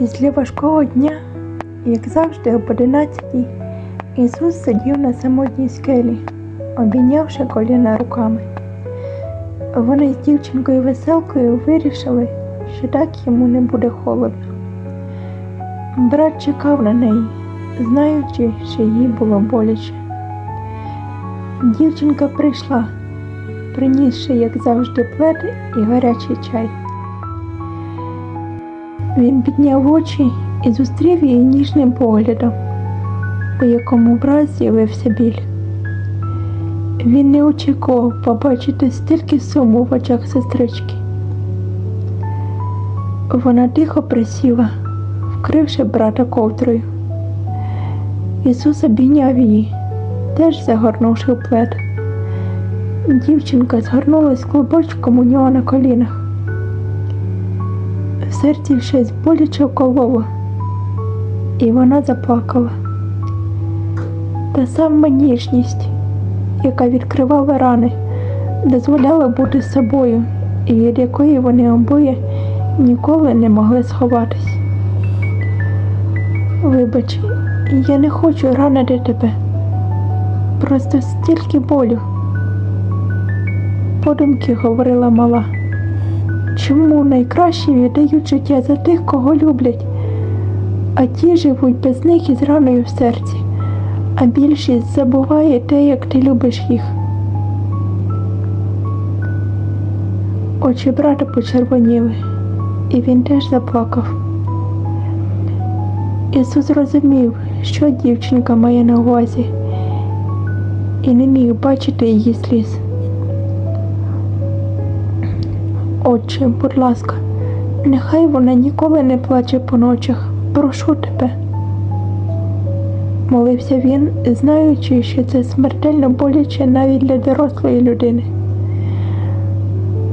Після важкого дня, як завжди, об одинадцятій, Ісус сидів на самотній скелі, обійнявши коліна руками. Вони з дівчинкою веселкою вирішили, що так йому не буде холодно. Брат чекав на неї, знаючи, що їй було боляче. Дівчинка прийшла, принісши, як завжди, плед і гарячий чай. Він підняв очі і зустрів її ніжним поглядом, у якому враз з'явився біль. Він не очікував побачити стільки суму в очах сестрички. Вона тихо присіла, вкривши брата ковдрою. Ісус обійняв її, теж загорнувши в плед. Дівчинка згорнулась клубочком у нього на колінах. В серці щось боляче вкололо, і вона заплакала. Та сама ніжність, яка відкривала рани, дозволяла бути собою, і від якої вони обоє ніколи не могли сховатись. Вибач, я не хочу ранити тебе. Просто стільки болю. Подумки говорила мала. Чому найкращі віддають життя за тих, кого люблять, а ті живуть без них із раною в серці, а більшість забуває те, як ти любиш їх. Очі брата почервоніли, і він теж заплакав. Ісус зрозумів, що дівчинка має на увазі, і не міг бачити її сліз. Отче, будь ласка, нехай вона ніколи не плаче по ночах. Прошу тебе. Молився він, знаючи, що це смертельно боляче навіть для дорослої людини.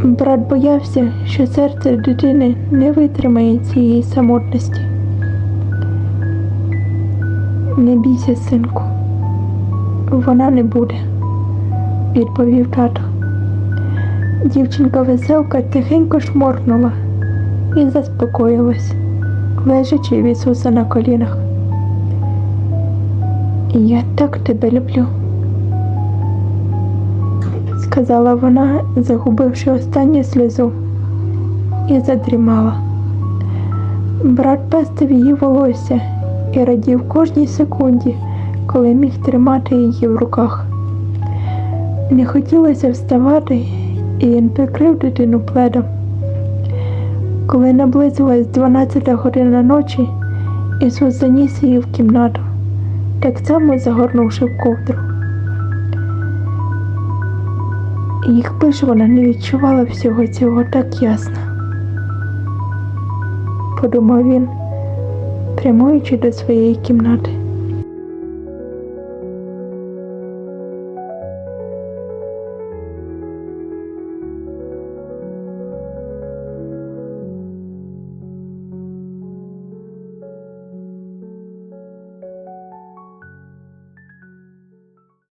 Брат боявся, що серце дитини не витримає цієї самотності. Не бійся, синку, вона не буде, відповів тато. Дівчинка веселка тихенько шморкнула і заспокоїлась, лежачи в Ісуса на колінах. Я так тебе люблю, сказала вона, загубивши останню сльозу, і задрімала. Брат пестив її волосся і радів кожній секунді, коли міг тримати її в руках. Не хотілося вставати і він прикрив дитину пледом. Коли наблизилась 12 година ночі, Ісус заніс її в кімнату, так само загорнувши в ковдру. І якби ж вона не відчувала всього цього так ясно, подумав він, прямуючи до своєї кімнати.